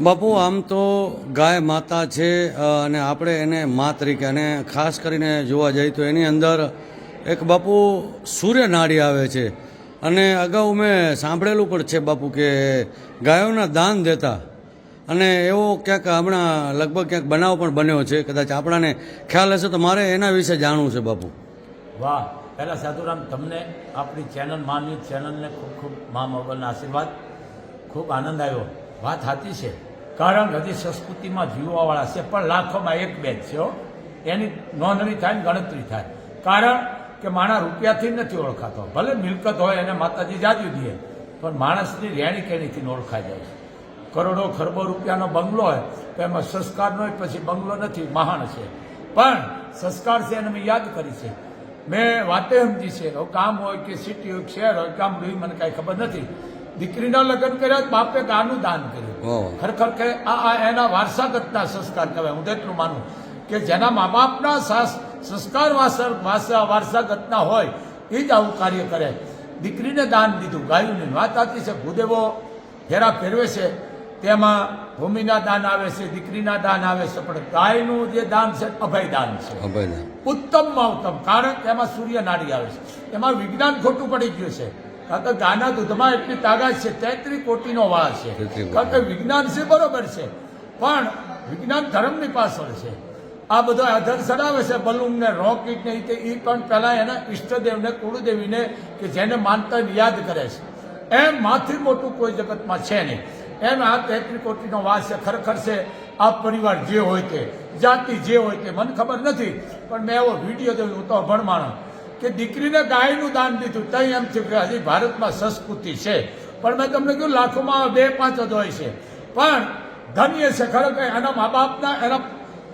બાપુ, આમ તો ગાય માતા છે અને આપણે એને મા તરીકે, અને ખાસ કરીને જોવા જઈએ તો એની અંદર એક બાપુ સૂર્ય નાડી આવે છે. અને અગાઉ મેં સાંભળેલું પણ છે બાપુ કે ગાયોના દાન દેતા. અને એવો ક્યાંક હમણાં લગભગ ક્યાંક બનાવ પણ બન્યો છે, કદાચ આપણાને ખ્યાલ હશે તો મારે એના વિશે જાણવું છે બાપુ. વાહ, પહેલાં સાધુરામ, તમને આપણી ચેનલ, માની ચેનલને ખૂબ ખૂબ મા મોગલના આશીર્વાદ. ખૂબ આનંદ આવ્યો. વાત સાચી છે. કારણ હજી સંસ્કૃતિમાં જીવવાવાળા છે, પણ લાખોમાં એક બે જ છે એની નોંધણી થાય ને ગણતરી થાય. કારણ કે માણસ રૂપિયાથી નથી ઓળખાતો. ભલે મિલકત હોય એને માતાજી જાજુ દે, પણ માણસની રેણી કેણીથી ઓળખાઈ જાય કરોડો ખરબો રૂપિયાનો બંગલો હોય, તો એમાં સંસ્કાર નો પછી બંગલો નથી, મહાન છે. પણ સંસ્કાર છે એને મેં યાદ કરી છે. મેં વાતે સમજી છે. કામ હોય કે સિટી હોય શહેર હોય હોય, મને કાંઈ ખબર નથી. દીકરીના લગ્ન કર્યા બાપે ગાનું દાન કર્યું. ખરેખર કે આ એના વારસાગતના સંસ્કાર કહેવાય. હું એટલું માનું કે જેના મા બાપના સાસ- સંસ્કાર વારસા વારસા વારસાગતના હોય એ જ આવું કાર્ય કરે. દીકરીને દાન દીધું ગાયુંની. વાત સાચી છે ભૂદેવો ફેરા ફેરવે છે તેમાં ભૂમિના દાન આવે છે દીકરીના દાન આવે છે પણ ગાયનું જે દાન છે અભય દાન છે. અભયદાન ઉત્તમમાં ઉત્તમ. કારણ કે એમાં સૂર્ય નાડી આવે છે. એમાં વિજ્ઞાન ખોટું પડી ગયું છે. કારણ કે ગાના દૂધમાં એટલી તાકાત છે તેત્રી કોટીનો વાસ છે. 33 કારણ કે વિજ્ઞાન છે બરોબર છે પણ વિજ્ઞાન ધર્મની પાછળ છે. આ બધો આધાર ચડાવે છે બલૂન ને રોકેટ ને તે એ પણ પહેલાં એના ઈષ્ટદેવને કુળદેવીને કે જેને માનતા યાદ કરે છે. એમ માથી મોટું કોઈ જગતમાં છે નહીં. એમ આ તેત્રી કોટીનો વાસ છે ખરેખર છે આ પરિવાર જે હોય તે જાતિ જે હોય તે મને ખબર નથી પણ મેં એવો વીડિયો જોયો હું તો અભણ કે દીકરીને ગાયનું દાન દીધું, તઈ એમ થયું કે હજી ભારતમાં સંસ્કૃતિ છે. પણ મેં તમને કહ્યું લાખોમાં બે પાંચ જ હોય છે. પણ ધન્ય છે ખરેખર એના મા બાપના એના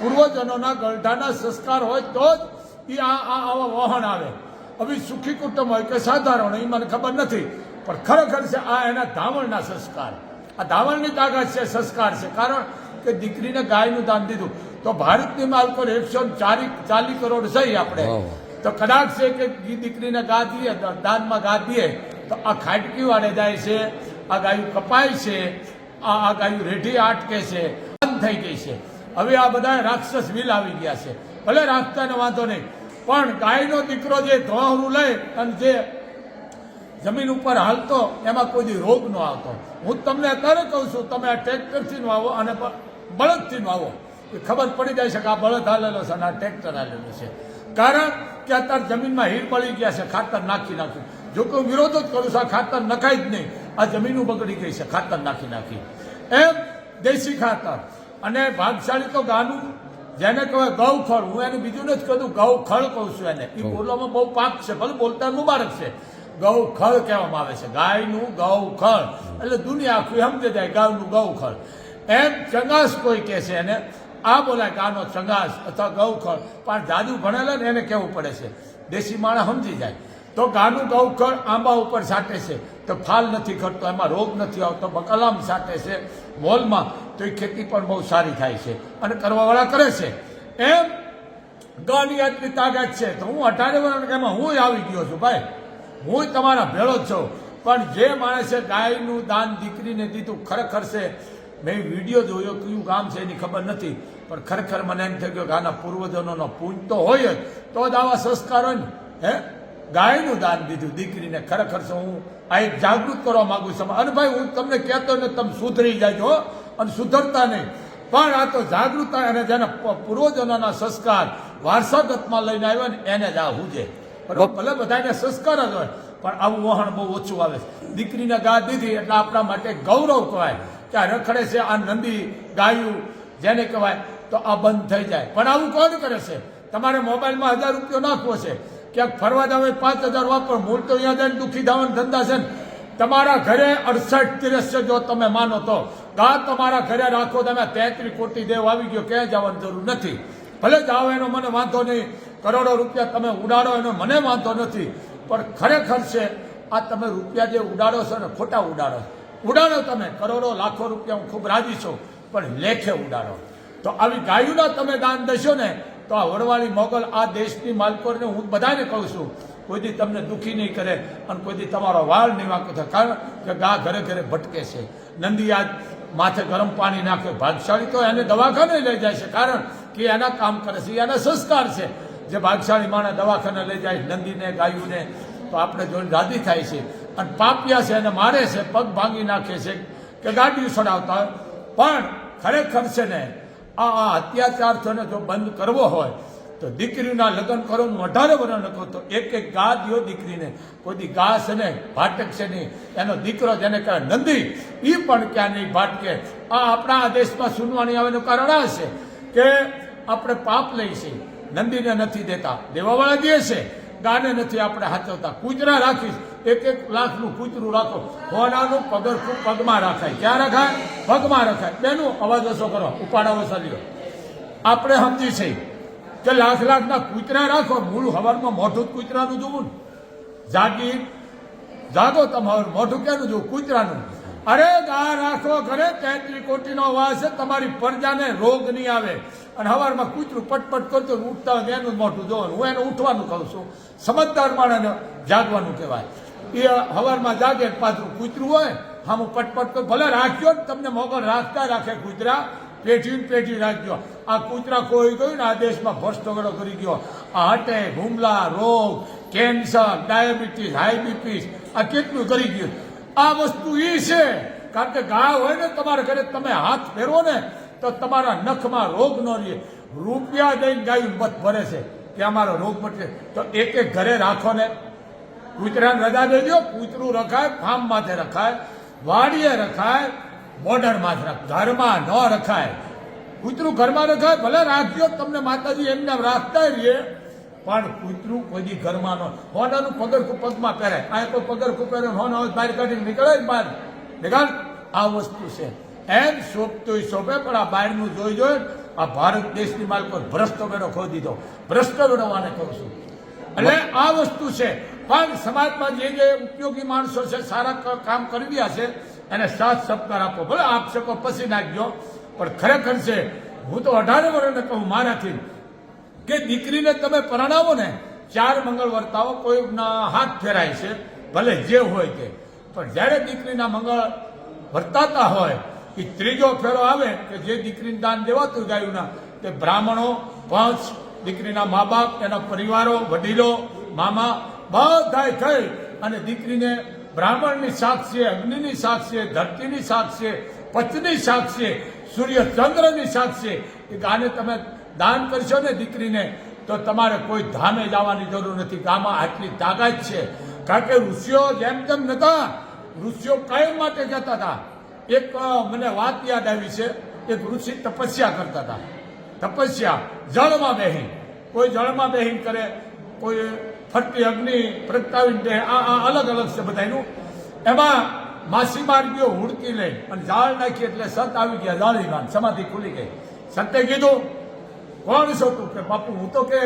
પૂર્વજનોના ગળઢાના સંસ્કાર હોય તો જ એ આ આવા વહન આવે. હવે સુખી કુટુંબ હોય કે સાધારણ એ મને ખબર નથી. પણ ખરેખર છે, આ એના ધાવણના સંસ્કાર. આ ધાવણની તાકાત છે, સંસ્કાર છે. કારણ કે દીકરીને ગાયનું દાન દીધું. તો ભારતની માલ પર એકસો ચાલી ચાલીસ કરોડ છે આપણે. તો કદાચ છે કે દીકરીને ગા દઈએ દાનમાં ગા દઈએ તો આ ખાટકી વાળે જાય છે, આ ગાયું કપાય છે, આ આ ગાયું રેઢી આટકે છે, બંધ થઈ ગઈ છે. હવે આ બધા રાક્ષસ વિલ આવી ગયા છે. ભલે રાખતાને વાંધો નહીં, પણ ગાયનો દીકરો જે ધોહરું લે અને જે જમીન ઉપર હાલતો, એમાં કોઈ રોગ ન આવતો. હું તમને અત્યારે કહું છું, તમે આ ટ્રેક્ટરથી વાવો અને બળદથી વાવો એ ખબર પડી જાય છે કે આ બળદ હાલેલો છે અને આ ટ્રેક્ટર હાલેલું છે. કારણ કે અત્યારે જમીનમાં હીર પડી ગયા છે ખાતર નાખી નાખ્યું. જો કોઈ વિરોધ જ કરું છું આ ખાતર નખાય જ નહીં. આ જમીન બગડી ગઈ છે ખાતર નાખી નાખી. એમ દેશી ખાતર. અને ભાગશાળી તો ગાનું જેને કહેવાય ગૌ ખળ. હું એને બીજું નથી કહેતું ગૌ ખળ કહું છું એને. એ બોલવામાં બહુ પાક છે ભલે બોલતા મુબારક છે. ગૌ ખળ કહેવામાં આવે છે ગાયનું ગૌ ખળ. એટલે દુનિયા આખું સમજે જાય ગાયનું ગૌ ખળ. એમ ચંગાસ કોઈ કહે છે એને આ બોલાય ગાનો ચંગાસ અથવા ગૌખળ પણ જાદુ ભણેલા ને એને કહેવું પડે છે? દેશી માણસ સમજી જાય. તો ગાનું ગૌખળ આંબા ઉપર સાટે છે. તો ફાલ નથી ખરતો એમાં રોગ નથી આવતો, બકલામ સાટે છે મોલમાં. તો એ ખેતી પણ બહુ સારી થાય છે અને કરવાવાળા કરે છે. એમ ગાની આટલી તાકાત છે. તો હું અઢારે વર્ષમાં હું આવી ગયો છું ભાઈ. હું તમારા ભેળો જ છું. પણ જે માણસે ગાયનું દાન દીકરીને દીધું ખરેખર છે. મેં વીડિયો જોયો, કયું ગામ છે એની ખબર નથી. પણ ખરેખર મને એમ થયું કે આના પૂર્વજનોનો પૂંજ તો હોય જ. તો જ આવા સંસ્કાર હોય ને હે? ગાયનું દાન દીધું દીકરીને. ખરેખર છે હું આ એક જાગૃત કરવા માંગુ છું. અને ભાઈ હું તમને કહેતો ને તમે સુધરી જાજો અને સુધરતા નહીં. પણ આ તો જાગૃતતા અને જેના પૂર્વજનોના પૂર્વજોના સંસ્કાર વારસાગતમાં લઈને આવ્યો ને એને જ આ હુજે. ભલે બધાને સંસ્કાર જ હોય પણ આવું વહાણ બહુ ઓછું આવે છે. દીકરીને ગા દીધી એટલે આપણા માટે ગૌરવ કહેવાય. કે આ રખડે છે આ નંદી ગાયું જેને કહેવાય તો આ બંધ થઈ જાય. પણ આવું કોણ કરે છે? તમારે મોબાઈલમાં હજાર રૂપિયો નાખવો છે. ક્યાંક ફરવા જાવ પાંચ હજાર વાપરો. મૂળ તો અહીંયા જઈને દુઃખી દાવાના ધંધા છે તમારા ઘરે અડસઠ ત્રીસ જો તમે માનો તો. ગા તમારા ઘરે રાખો તમે તેત્રી કોટી દેવ આવી ગયો. ક્યાંય જવાની જરૂર નથી. ભલે જાઓ એનો મને વાંધો નહીં. કરોડો રૂપિયા તમે ઉડાડો એનો મને વાંધો નથી. પણ ખરેખર છે, આ તમે રૂપિયા જે ઉડાડો છો ને ખોટા ઉડાડો ઉડાડો તમે. કરોડો, લાખો રૂપિયા હું ખૂબ રાજી છું. પણ લેખે ઉડાડો. તો આવી ગાયુના તમે દાન દેશો ને, તો આ વડવાળી મોગલ આ દેશની માલકોને હું બધાને કહું છું કોઈ દી તમને દુઃખી નહીં કરે અને કોઈ દી તમારો વાળ નહીં વાંકો થાય કારણ કે ગા ઘરે ઘરે ભટકે છે. નંદી આજ માથે ગરમ પાણી નાખે, ભાગશાળી તો એને દવાખાને લઈ જાય છે, કારણ કે એના કામ કરે છે, એના સંસ્કાર છે. જે ભાગશાળી માણસ દવાખાને લઈ જાય, નંદીને, ગાયુને, તો આપણે જોઈને રાજી થાય છે. અને પાપિયા છે એને મારે છે, પગ ભાંગી નાખે છે, કે ગાડી સડાવતા હોય. પણ ખરેખર છે ને, આ આ અત્યાચાર છે ને જો બંધ કરવો હોય, તો દીકરીના લગ્ન કરો વધારે વર્ષ લખો તો એક એક ગા દો દીકરીને. કોઈ ગા છે ને, ભાટક છે નહીં એનો દીકરો જેને કહે નંદી એ પણ ક્યાં નહીં ભાટકે. આ આપણા આ દેશમાં સુનવાની આવેનું કારણ આ છે કે આપણે પાપ લઈ છે, નંદીને નથી દેતા, દેવાવાળા દે છે, ગાને નથી આપણે હાચવતા. કૂતરા રાખીશ એક એક લાખનું કૂતરું રાખો. હોનાનું પગરખું પગમાં રખાય. ક્યાં રખાય? પગમાં રખાય. બેનું અવાજ ઓછો કરો. ઉપાડાવો ઓછા લ્યો આપણે સમજી છે કે લાખ લાખના કૂતરા રાખો. મૂળ હવારમાં મોઢું કૂતરાનું જોવું ને. જાગીર જાગો તમારું મોઢું ક્યાંનું જોવું કૂતરાનું. અરે ગા રાખો ઘરે. તેત્રી કોટીનો વાસ છે. તમારી પ્રજાને રોગ નહીં આવે. અને હવારમાં કૂતરું પટપટ કરતો ઉઠતા હોય એનું મોઢું જોવાનું હું એને ઉઠવાનું કહું છું. સમજદાર માણસને જાગવાનું કહેવાય. એ હવારમાં જાગે પાછું કૂતરું હોય હું પટપટ તો ભલે રાખ્યો ને તમને મોગલ રાખતા રાખે કૂતરા. પેઢી પેઢી રાખજો. આ કૂતરા કોઈ ગયું ને આ દેશમાં ભ્રષ્ટગડો કરી ગયો. આ હટે હુમલા, રોગ કેન્સર ડાયાબિટીસ હાઈ બીપીસ આ કેટલું કરી ગયું? આ વસ્તુ એ છે. કારણ કે ગા હોય ને તમારા ઘરે તમે હાથ ફેરવો ને, તો તમારા નખમાં રોગ ન રહે. રૂપિયા દઈને ગાયું મત ભરે છે. કે અમારો રોગ મટે તો એક એક ઘરે રાખો ને કૂતરાને રજા દેજો, કૂતરું રખાય ફાર્મ માથે રખાય, વાડીએ રખાય બોર્ડર માથે રખાય, ઘરમાં ન રખાય. કૂતરું ઘરમાં રખાય, ભલે રાખજો તમને માતાજી એમને રાખતા રહીએ, પણ કૂતરું કોઈ ઘરમાં ન હોનાનું પગરખું પગમાં પહેરાય. આ કોઈ પગરખું પહેરે, હોના હોય, બહાર કાઢીને નીકળે જ બહાર. નિકાલ આ વસ્તુ છે. એમ શોભતું શોભે, પણ આ બહારનું જોઈ જોઈ આ ભારત દેશની માલકો ભ્રષ્ટ વેડો ખોદી દીધો. ભ્રષ્ટ બેડોવાને કહું છું. એટલે આ વસ્તુ છે. પણ સમાજમાં જે જે ઉપયોગી માણસો છે, સારા કામ કરી રહ્યા છે, એને સાથ સત્કાર આપો. ભલે આપ શકો પછી નાખજો, પણ ખરેખર છે, હું તો અઢાર વર્ષને કહું મારાથી કે દીકરીને તમે પરણાવો ને, ચાર મંગળ વર્તાવો કોઈના હાથ ફેરાય છે, ભલે જે હોય તે. પણ જ્યારે દીકરીના મંગળ વર્તાતા હોય, એ ત્રીજો ફેરો આવે કે જે દીકરીને દાન દેવાતું ગાયુંના, તે બ્રાહ્મણો, પંચ દીકરીના મા બાપ એના પરિવારો, વડીલો, મામા બધાય થઈ અને દીકરીને બ્રાહ્મણની સાક્ષીએ અગ્નિની સાક્ષીએ ધરતીની સાક્ષીએ પચની સાક્ષીએ સૂર્ય ચંદ્રની સાક્ષી એ ગાને તમે દાન કરશો ને દીકરીને, તો તમારે કોઈ ધામે જવાની જરૂર નથી. ગામાં આટલી તાકાત છે. કારણ કે ઋષિઓ જેમ તેમ નતા, ઋષિઓ કાયમ માટે જતા હતા. એક મને વાત યાદ આવી છે. એક ઋષિ તપસ્યા કરતા હતા. તપસ્યા, જળમાં બેહીન કોઈ જળમાં બેહીન કરે, કોઈ ફરતી અગ્નિ પ્રગટાવી દે આ અલગ અલગ છે બધાનું એમાં માછીમાર ગયો, હુડકી લઈ. અને જાળ નાખી એટલે સત આવી ગયા જાળીમાં સમાધિ ખુલી ગઈ. સંતે કીધું, કોણ છો તું? કે બાપુ, હું તો કે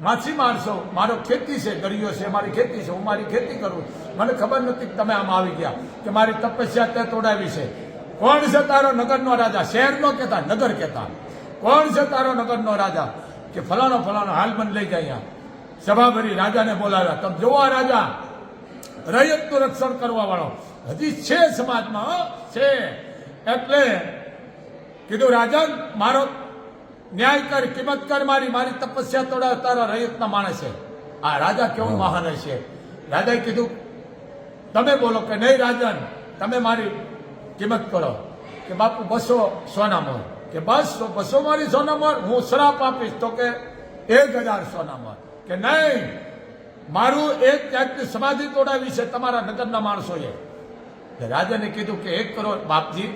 માછીમાર છો. મારો ખેતી છે દરિયો છે, મારી ખેતી છે, હું મારી ખેતી કરું. મને ખબર નથી કે તમે આમ આવી ગયા, કે મારી તપસ્યા તે તોડાવી છે. કોણ છે તારો નગરનો રાજા? શહેરનો કહેતા, નગર કહેતા. કોણ છે તારો નગરનો રાજા? કે ફલાણો ફલાણો હાલ મને લઈ જાય અહીંયા. સભા ભરી રાજાને બોલાવ્યા. તમે જોવા રાજા રૈયતનું રક્ષણ કરવા વાળો. હજી છે સમાજમાં છે. એટલે કીધું રાજન મારો ન્યાય કર કિંમત કર મારી મારી તપસ્યા તોડા તારા રૈયતના માણસ છે. આ રાજા કેવું મહાન છે રાજાએ કીધું તમે બોલો કે નહીં રાજન તમે મારી કિંમત કરો. કે બાપુ બસો સોનામાં કે બસ બસો મારી સોનામાં હું શ્રાપ આપીશ. તો કે એક હજાર સોનામોર કે નહીં, મારું એક જાતની સમાધિ તોડાવી છે તમારા નગરના માણસોએ. રાજાને કીધું કે એક કરોડ બાપજી,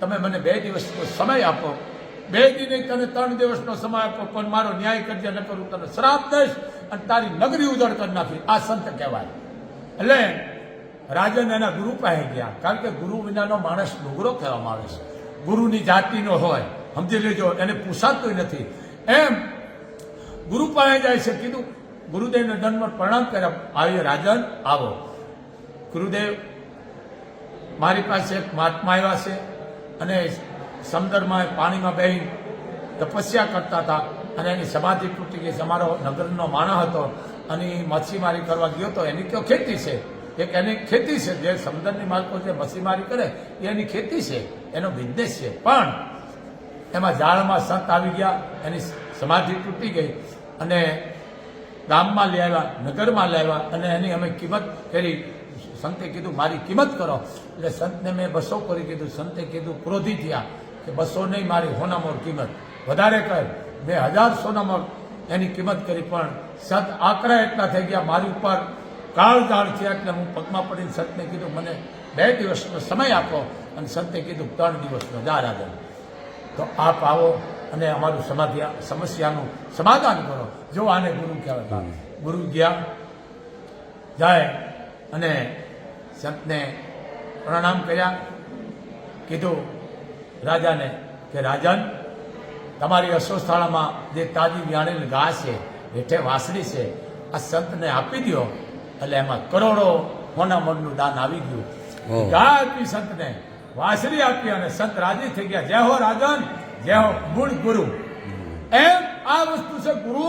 તમે મને બે દિવસનો સમય આપો. બે દિન તને ત્રણ દિવસનો સમય આપો, પણ મારો ન્યાય કરજે ન કરું તને શ્રાપ દઈશ અને તારી નગરી ઉજળ કરી નાખી આ સંત કહેવાય. એટલે રાજન એના ગુરુ પાસે ગયા, કારણ કે ગુરુ વિનાનો માણસ ડુગરો કહેવામાં આવે છે. ગુરુની જાતિનો હોય, સમજી લેજો, એને પૂછાતું નથી. એમ ગુરુ પાસે જાય છે, કીધું, ગુરુદેવને દંડવત પ્રણામ કર્યા. આવ્યો રાજન, આવો. ગુરુદેવ મારી પાસે એક મહાત્મા આવ્યા છે અને સમંદરમાં પાણીમાં બેહી તપસ્યા કરતા હતા અને એની સમાધિ તૂટી ગઈ અમારો નગરનો માણસ હતો અને મચ્છીમારી કરવા ગયો હતો એની કયો ખેતી છે? એક એની ખેતી છે. જે સમુદ્રની માલકો જે મચ્છીમારી કરે, એ એની ખેતી છે. એનો બિઝનેસ છે. પણ એમાં જાળમાં સંત આવી ગયા, એની સમાધિ તૂટી ગઈ. અને ગામમાં લઈ આવ્યા, નગરમાં લાવ્યા અને એની અમે કિંમત કરી. સંતે કીધું, મારી કિંમત કરો. એટલે સંતને મેં બસો કરી કીધું. સંતે કીધું, ક્રોધી થયા કે બસો નહીં, મારી હોનામોર કિંમત. વધારે કર મેં હજાર સોનામોર એની કિંમત કરી. પણ સંત આકરા એટલા થઈ ગયા, મારી ઉપર કાળ જાળ થયા એટલે હું પગમાં પડીને સંતને કીધું, મને બે દિવસનો સમય આપો. અને સંતે કીધું, ત્રણ દિવસનો, જા રાજા. તો આપ આવો. અને અમારું સમાધ્યા સમસ્યાનું સમાધાન કરો. જો આને ગુરુ કહેવાય. ગુરુ ગયા જાય અને સંતને પ્રણામ કર્યા. કીધું રાજાને કે રાજન તમારી અસ્વસ્થાળામાં જે તાજી વ્યાણેલી ઘા છે હેઠે વાસળી છે આ સંતને આપી દો એટલે એમાં કરોડો મોના મનનું દાન આવી ગયું. ઘા આપી સંતને વાસળી આપી અને સંત રાજી થઈ ગયા. જય હો રાજન. જય હો, મૂળ ગુરુ. એમ આ વસ્તુ છે ગુરુ,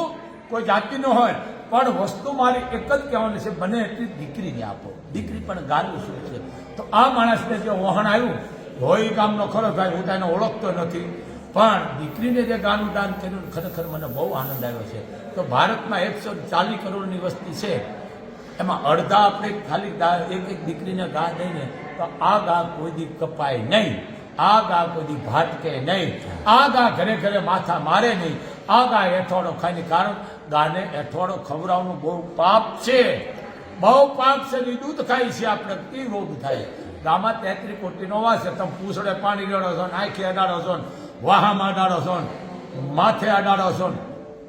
કોઈ જાતિનો હોય, પણ વસ્તુ મારી એક જ કહેવાની છે બને એટલી દીકરીને આપો. દીકરી પણ ગાલું શું છે? તો આ માણસને જે વહણ આવ્યું હોય ગામનો ખરો ભાઈ, હું તેને ઓળખતો નથી, પણ દીકરીને જે ગાનું દાન કર્યું ખરેખર મને બહુ આનંદ આવ્યો છે. તો ભારતમાં એકસો ચાલીસ કરોડની વસ્તી છે. એમાં અડધા આપણે ખાલી એક એક દીકરીને ગા દઈને, તો આ ગા કોઈ દી કપાય નહીં. આ ગા કોઈ દી ભાટકે નહીં. આ ગા ઘરે ઘરે માથા મારે નહીં. આ ગા એઠવાડો ખાઈને કારણ ગાને એઠવાડો ખવડાવવાનું બહુ પાપ છે. બહુ પાપ છે ને દૂધ ખાય છે આપણે. કી રોગ થાય. ગામાં તેત્રી કોટીનો વાસ છે. તમે પૂછડે પાણી રેડો છો ને આંખે અડાડો છો ને વાહામાં અડાડો છો માથે અડાડો છો ને.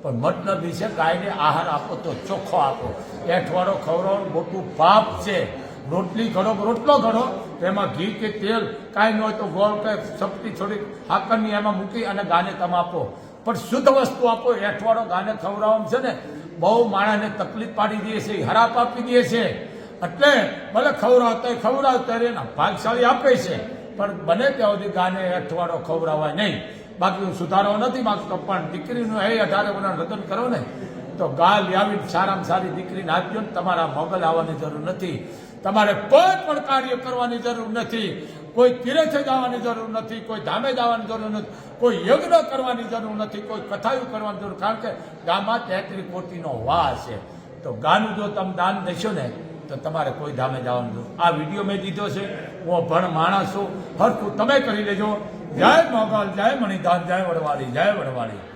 પણ મતલબ એ છે ગાયને આહાર આપો તો ચોખ્ખો આપો. એઠવાડો ખવડાવવાનું મોટું પાપ છે. રોટલી ઘડો, રોટલો ઘડો. તો એમાં ઘી કે તેલ કાંઈ ન હોય તો ગોળ કે સપટી છોડી હાકરની એમાં મૂકી અને ગાને તમે આપો. પણ શુદ્ધ વસ્તુ આપો એઠવાડો ગાને ખવડાવવામાં છે ને, બહુ માણસને તકલીફ પાડી દે છે, હરાપ આપી દે છે. એટલે ભલે ખવડાવતા ખવડાવતા રે ભાગશાળી આપે છે. પણ બને ત્યાં સુધી ગાને અઠવાડો ખવડાવાય નહીં. બાકી હું સુધારો નથી માગતો, પણ દીકરીનું એ અઢારે વર્ષ લગ્ન કરો ને, તો ગા લાવી સારામાં સારી દીકરીને આપજો ને, તમારા મોગલ આવવાની જરૂર નથી. તમારે કોઈ પણ કાર્ય કરવાની જરૂર નથી. કોઈ તીરથે જવાની જરૂર નથી, કોઈ ધામે જવાની જરૂર નથી, કોઈ યજ્ઞ કરવાની જરૂર નથી, કોઈ કથાયું કરવાની જરૂર. કારણ કે ગામમાં તેત્રી કોટીનો વા છે. તો ગાનું જો તમે દાન દેશો ને, તો તમારે કોઈ ધામે જવાનું જરૂર. આ વીડિયો મેં દીધો છે. હું ભણ માણસ છું. હરખું તમે કરી લેજો. જય મોગલ, જય મણિધાન જય વડવાળી જય વડવાળી.